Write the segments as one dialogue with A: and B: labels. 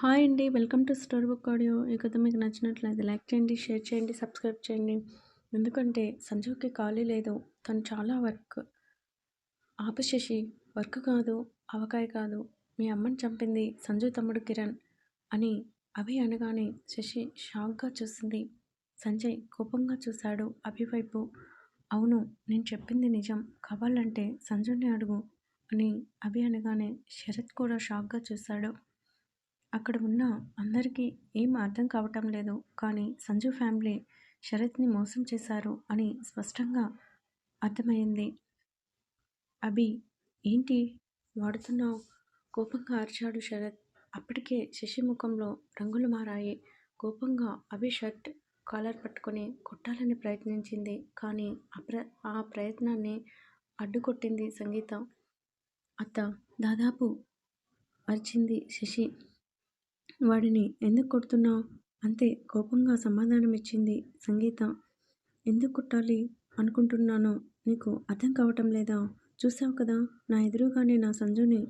A: Hi అండి welcome to store book audio. ఈ కథ మీకు నచ్చినట్లయితే లైక్ చేయండి షేర్ చేయండి సబ్స్క్రైబ్ చేయండి. ఎందుకంటే సంజుకి ఖాళీ లేదు తను చాలా వర్క్ ఆపశేషి వర్క్ కాదు అవకాయ కాదు మీ అమ్మని చంపింది సంజు తమ్ముడు కిరణ్ అని అభి అనగానే శశి షాక్గా చూసింది. సంజయ్ కోపంగా చూశాడు అభి వైపు. అవును నేను చెప్పింది నిజం కావాలంటే సంజుని అడుగు అని అభి అనగానే శరత్ కూడా షాక్గా చూశాడు. అక్కడ ఉన్న అందరికీ ఏం అర్థం కావటం లేదు. కానీ సంజు ఫ్యామిలీ శరత్ని మోసం చేశారు అని స్పష్టంగా అర్థమైంది. అభి ఏంటి వాడుతున్నావు? కోపంగా అరిచాడు శరత్. అప్పటికే శశి ముఖంలో రంగులు మారాయి. కోపంగా అభి షర్ట్ కాలర్ పట్టుకొని కొట్టాలని ప్రయత్నించింది. కానీ అప్ర ఆ ప్రయత్నాన్ని అడ్డుకొట్టింది సంగీత. అత్త దాదాపు అరిచింది శశి. వాడిని ఎందుకు కొడుతున్నావు? అంతే కోపంగా సమాధానం ఇచ్చింది సంగీత. ఎందుకు కొట్టాలి? అనుకుంటున్నానో. నీకు అర్థం కావటం లేదా? చూసావు కదా నా ఎదురుగానే నా సంజుని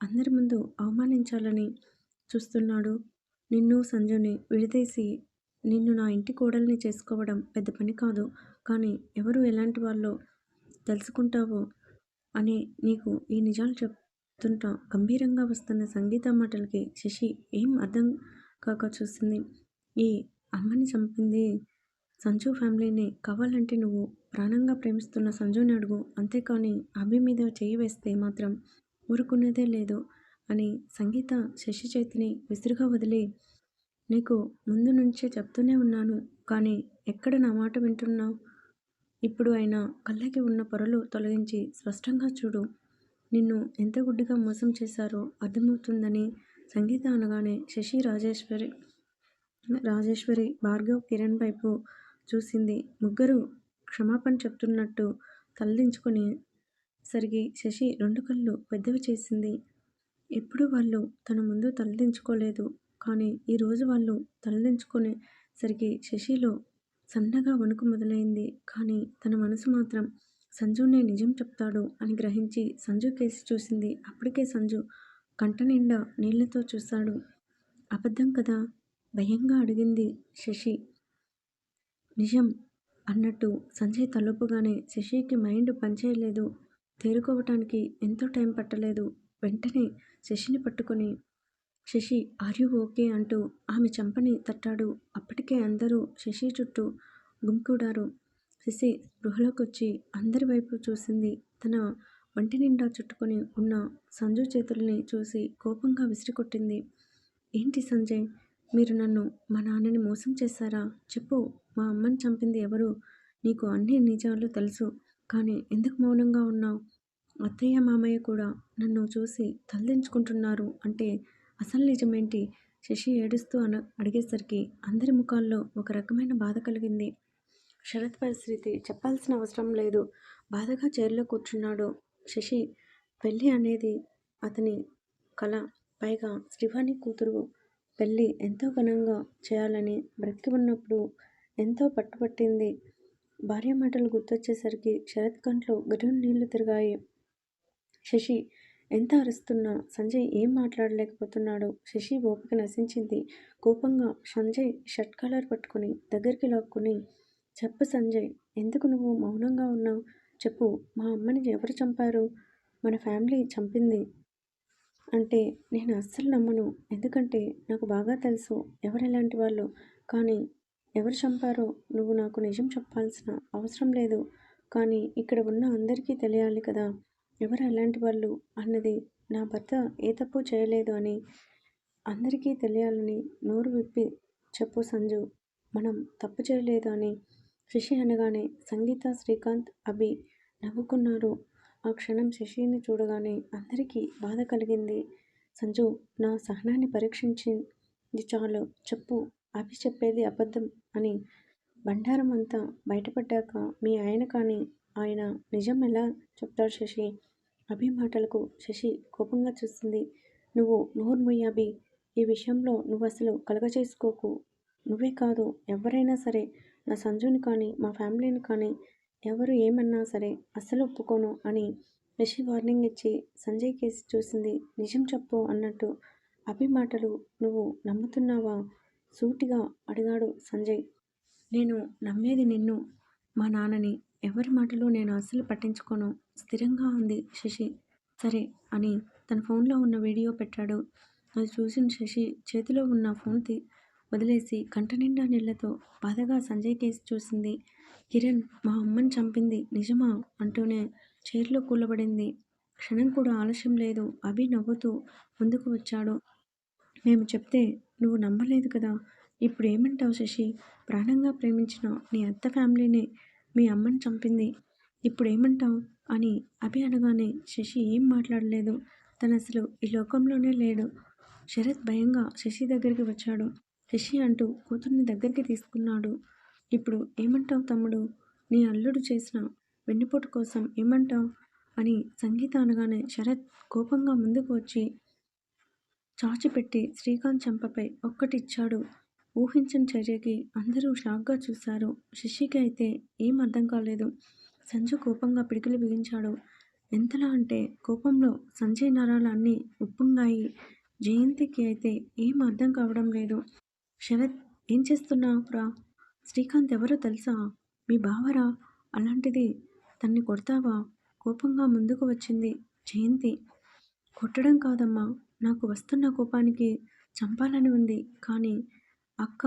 A: అందరి ముందు అవమానించాలని చూస్తున్నాడు. నిన్ను సంజుని విడదీసి నిన్ను నా ఇంటి కోడల్ని చేసుకోవడం పెద్ద పని కాదు. కానీ ఎవరు ఎలాంటి వాళ్ళో తెలుసుకుంటావో అని నీకు ఈ నిజాలు చెప్తుంటా. గంభీరంగా వస్తున్న సంగీత మాటలకి శశి ఏం అర్థం కాక చూస్తుంది ఈ అమ్మని చంపింది? సంజు ఫ్యామిలీని కావాలంటే నువ్వు ప్రాణంగా ప్రేమిస్తున్న సంజుని అడుగు. అంతేకాని అభి మీద చేయి వేస్తే మాత్రం ఊరుకునేదే లేదు అని సంగీత శశి చేతిని విసురుగా వదిలి నీకు ముందు నుంచే చెప్తూనే ఉన్నాను కానీ ఎక్కడ నా మాట వింటున్నావు? ఇప్పుడు అయినా కళ్ళకి ఉన్న పొరలు తొలగించి స్పష్టంగా చూడు. నిన్ను ఎంత గుడ్డిగా మోసం చేశారో అర్థమవుతుందని సంగీత అనగానే శశి రాజేశ్వరి రాజేశ్వరి భార్గవ్ కిరణ్ వైపు చూసింది. ముగ్గురు క్షమాపణ చెప్తున్నట్టు తలదించుకొని సరిగి శశి రెండు కళ్ళు పెద్దవి చేసింది. ఎప్పుడు వాళ్ళు తన ముందు తలదించుకోలేదు. కానీ ఈరోజు వాళ్ళు తలదించుకునే సరికి శశిలో సన్నగా వణుకు మొదలైంది. కానీ తన మనసు మాత్రం సంజునే నిజం చెప్తాడు అని గ్రహించి సంజు కేసి చూసింది. అప్పటికే సంజు కంట నిండా నీళ్ళతో చూశాడు. అబద్ధం కదా? భయంగా అడిగింది శశి. నిజం అన్నట్టు సంజయ్ తలుపుగానే శశికి మైండ్ పనిచేయలేదు. తేరుకోవటానికి ఎంతో టైం పట్టలేదు. వెంటనే శశిని పట్టుకొని శశి ఆర్యు ఓకే? అంటూ ఆమె చంపని తట్టాడు. అప్పటికే అందరూ శశి చుట్టూ గుమ్కూడారు. శశి గృహలోకి వచ్చి అందరి వైపు చూసింది. తన వంటి నిండా చుట్టుకొని ఉన్న సంజు చేతుల్ని చూసి కోపంగా విసిరికొట్టింది. ఏంటి సంజయ్ మీరు నన్ను మా నాన్నని మోసం చేశారా? చెప్పు మా అమ్మని చంపింది ఎవరు? నీకు అన్ని నిజాలు తెలుసు కానీ ఎందుకు మౌనంగా ఉన్నావు? అత్తయ్య మామయ్య కూడా నన్ను చూసి తలదించుకుంటున్నారు అంటే అసలు నిజమేంటి? శశి ఏడుస్తూ అన అడిగేసరికి అందరి ముఖాల్లో ఒక రకమైన బాధ కలిగింది. శరత్ పరిస్థితి చెప్పాల్సిన అవసరం లేదు. బాధగా చైర్లో కూర్చున్నాడు శశి. పెళ్ళి అనేది అతని కళ పైగా శ్రీవాణి కూతురు పెళ్ళి ఎంతో ఘనంగా చేయాలని బ్రతికి ఉన్నప్పుడు ఎంతో పట్టుపట్టింది. భార్య మాటలు గుర్తొచ్చేసరికి శరత్ కంట్లో గడువు నీళ్ళు తిరిగాయి. శశి ఎంత అరుస్తున్నా సంజయ్ ఏం మాట్లాడలేకపోతున్నాడు? శశి ఓపిక నశించింది. కోపంగా సంజయ్ షర్ట్ కాలర్ పట్టుకుని దగ్గరికి లాక్కుని చెప్పు సంజయ్ ఎందుకు నువ్వు మౌనంగా ఉన్నావు? చెప్పు మా అమ్మని ఎవరు చంపారు? మన ఫ్యామిలీ చంపింది. అంటే నేను అస్సలు నమ్మను. ఎందుకంటే నాకు బాగా తెలుసు ఎవరు ఎలాంటి వాళ్ళు. కానీ ఎవరు చంపారో నువ్వు నాకు నిజం చెప్పాల్సిన అవసరం లేదు. కానీ ఇక్కడ ఉన్న అందరికీ తెలియాలి కదా ఎవరు ఎలాంటి వాళ్ళు అన్నది నా భర్త ఏ తప్పు చేయలేదు అని. అందరికీ తెలియాలని నోరు విప్పి చెప్పు సంజు మనం తప్పు చేయలేదు అని. శశి అనగానే సంగీత శ్రీకాంత్ అభి నవ్వుకున్నారు. ఆ క్షణం శశిని చూడగానే అందరికీ బాధ కలిగింది. సంజు నా సహనాన్ని పరీక్షించింది చాలు. చెప్పు అభి చెప్పేది అబద్ధం అని. బండారం అంతా బయటపడ్డాక మీ ఆయన కానీ ఆయన నిజం ఎలా చెప్తాడు శశి? అభి మాటలకు శశి కోపంగా చూస్తుంది. నువ్వు నోరు అభి ఈ విషయంలో నువ్వు అసలు కలగచేసుకోకు. నువ్వే కాదు ఎవరైనా సరే. నా సంజుని కానీ మా ఫ్యామిలీని కానీ ఎవరు ఏమన్నా సరే అస్సలు ఒప్పుకోను అని రిషి వార్నింగ్ ఇచ్చి సంజయ్ కేసు చూసింది. నిజం చెప్పు అన్నట్టు అభి మాటలు నువ్వు నమ్ముతున్నావా? సూటిగా అడిగాడు సంజయ్. నేను నమ్మేది నిన్ను మా నాన్నని. ఎవరి మాటలు నేను అస్సలు పట్టించుకోను. స్థిరంగా ఉంది శశి. సరే అని తన ఫోన్లో ఉన్న వీడియో పెట్టాడు. అది చూసిన శశి చేతిలో ఉన్న ఫోన్ తీ వదిలేసి కంట నిండా నీళ్ళతో బాధగా సంజయ్ కేసు చూసింది. కిరణ్ మా అమ్మని చంపింది. నిజమా? అంటూనే చైర్లో కూలబడింది. క్షణం కూడా ఆలస్యం లేదు. అభి నవ్వుతూ ముందుకు వచ్చాడు. మేము చెప్తే నువ్వు నమ్మలేదు కదా? ఇప్పుడు ఏమంటావు శశి? ప్రాణంగా ప్రేమించిన నీ అత్త ఫ్యామిలీనే మీ అమ్మని చంపింది. ఇప్పుడు ఏమంటావు? అని అభి అనగానే శశి ఏం మాట్లాడలేదు. తను అసలు ఈ లోకంలోనే లేడు. శరత్ భయంగా శశి దగ్గరికి వచ్చాడు. శశి అంటూ కూతుర్ని దగ్గరికి తీసుకున్నాడు. ఇప్పుడు ఏమంటావు తమ్ముడు? నీ అల్లుడు చేసిన వెన్నుపోటు కోసం ఏమంటావు? అని సంగీత అనగానే శరత్ కోపంగా ముందుకు వచ్చి చాచిపెట్టి శ్రీకాంత్ చెంపపై ఒక్కటిచ్చాడు ఊహించిన చర్యకి అందరూ షాక్గా చూశారు. శశికి అయితే ఏం అర్థం కాలేదు. సంజు కోపంగా పిడికిలు బిగించాడు. ఎంతలా అంటే కోపంలో సంజయ్ నరాలు అన్నీ ఉప్పొంగాయి. జయంతికి అయితే ఏం అర్థం కావడం లేదు. శరత్ ఏం చేస్తున్నావురా శ్రీకాంత్ ఎవరో తెలుసా? మీ బావరా? అలాంటిది తన్ని కొడతావా? కోపంగా ముందుకు వచ్చింది జయంతి. కొట్టడం కాదమ్మా. నాకు వస్తున్న కోపానికి చంపాలని ఉంది. కానీ అక్క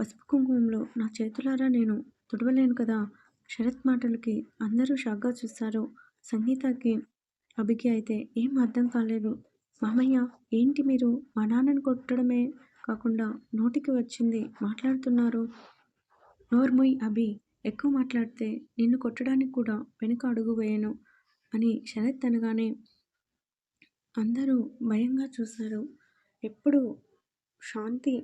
A: పసుపు కుంకుమంలో నా చేతులారా నేను తుడవలేను కదా శరత్ మాటలకి అందరూ షాక్గా చూశారు. సంగీతకి అభికి అయితే ఏం అర్థం కాలేదు. మామయ్య ఏంటి మీరు? మా నాన్నని కొట్టడమే కాకుండా నోటికి వచ్చింది మాట్లాడుతున్నారు. నోర్మోయ్ అభి ఎక్కువ మాట్లాడితే నిన్ను కొట్టడానికి కూడా వెనుక అడుగు వేయను అని శరత్ అనగానే అందరూ భయంగా చూశారు. ఎప్పుడు శాంతి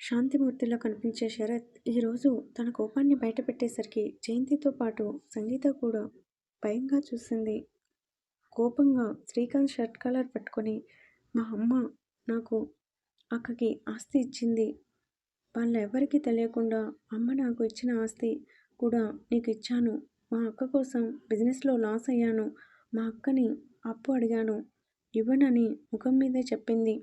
A: శాంతిమూర్తిలో కనిపించే శరత్ ఈరోజు తన కోపాన్ని బయటపెట్టేసరికి జయంతితో పాటు సంగీత కూడా భయంగా చూసింది. కోపంగా శ్రీకాంత్ షర్ట్ కలర్ పట్టుకొని మా అమ్మ నాకు అక్కకి ఆస్తి ఇచ్చింది. వాళ్ళ తెలియకుండా అమ్మ నాకు ఇచ్చిన ఆస్తి కూడా నీకు ఇచ్చాను. మా అక్క కోసం బిజినెస్లో లాస్ అయ్యాను. మా అక్కని అప్పు అడిగాను. ఇవ్వనని ముఖం మీదే చెప్పింది.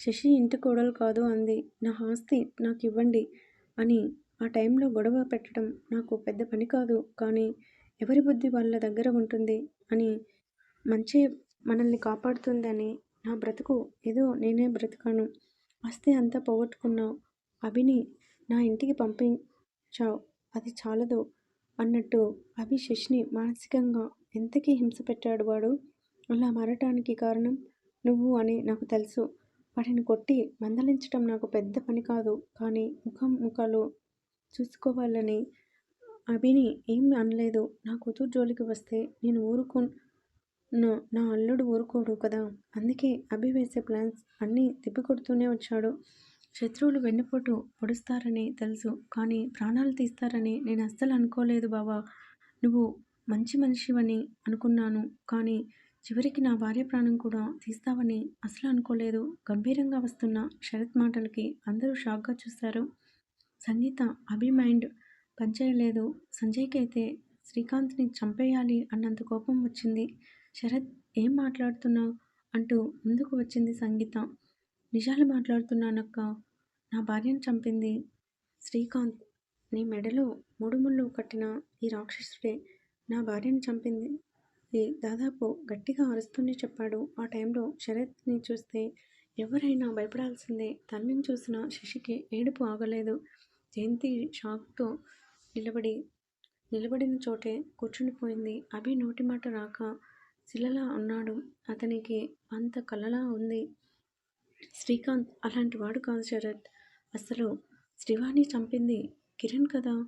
A: శశి ఇంటి కోడలు కాదు అంది. నా ఆస్తి నాకు ఇవ్వండి అని ఆ టైంలో గొడవ పెట్టడం నాకు పెద్ద పని కాదు. కానీ ఎవరి బుద్ధి వాళ్ళ దగ్గర ఉంటుంది అని మంచి మనల్ని కాపాడుతుందని నా బ్రతుకు ఏదో నేనే బ్రతికాను. ఆస్తి అంతా పోగొట్టుకున్నావు. అభిని నా ఇంటికి పంపించావు. అది చాలదు అన్నట్టు అభి శశిని మానసికంగా ఎంతకీ హింస పెట్టాడు వాడు? అలా మారటానికి కారణం నువ్వు అని నాకు తెలుసు. వాటిని కొట్టి మందలించడం నాకు పెద్ద పని కాదు. కానీ ముఖం ముఖాలు చూసుకోవాలని అభిని ఏం అనలేదు. నా కూతురు జోలికి వస్తే నేను ఊరుకు నా అల్లుడు ఊరుకోడు కదా. అందుకే అభి వేసే ప్లాన్స్ అన్నీ తిప్పికొడుతూనే వచ్చాడు. శత్రువులు వెన్నుపోటు పొడుస్తారని తెలుసు కానీ ప్రాణాలు తీస్తారని నేను అస్సలు అనుకోలేదు బావా. నువ్వు మంచి మనిషివని అనుకున్నాను కానీ చివరికి నా భార్య ప్రాణం కూడా తీస్తావని అసలు అనుకోలేదు. గంభీరంగా వస్తున్న శరత్ మాటలకి అందరూ షాక్గా చూశారు సంగీత అభి మైండ్ పనిచేయలేదు. సంజయ్కి అయితే శ్రీకాంత్ని చంపేయాలి అన్నంత కోపం వచ్చింది. శరత్ ఏం మాట్లాడుతున్నావు? అంటూ ముందుకు వచ్చింది సంగీత. నిజాలు మాట్లాడుతున్నానక్క. నా భార్యను చంపింది శ్రీకాంత్. నీ మెడలో మూడు ముళ్ళు కట్టిన ఈ రాక్షసుడే నా భార్యను చంపింది. దాదాపు గట్టిగా అరుస్తూనే చెప్పాడు. ఆ టైంలో శరత్ని చూస్తే ఎవరైనా భయపడాల్సిందే. తల్లిని చూసిన శశికి ఏడుపు ఆగలేదు. జయంతి షాక్తో నిలబడి నిలబడిన చోటే కూర్చునిపోయింది అభి నోటి మాట రాక శిలలా ఉన్నాడు అతనికి అంత కలలా ఉంది. శ్రీకాంత్ అలాంటి వాడు కాదు శరత్. అసలు శ్రీవాణి చంపింది కిరణ్ కదా?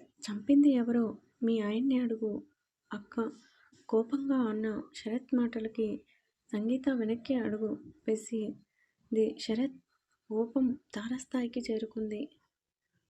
A: చంపింది ఎవరో మీ ఆయన్ని అడుగు. అక్క కోపంగా అన్న శరత్ మాటలకి సంగీత వెనక్కి అడుగు. పెసి ది శరత్ కోపం తారస్థాయికి చేరుకుంది.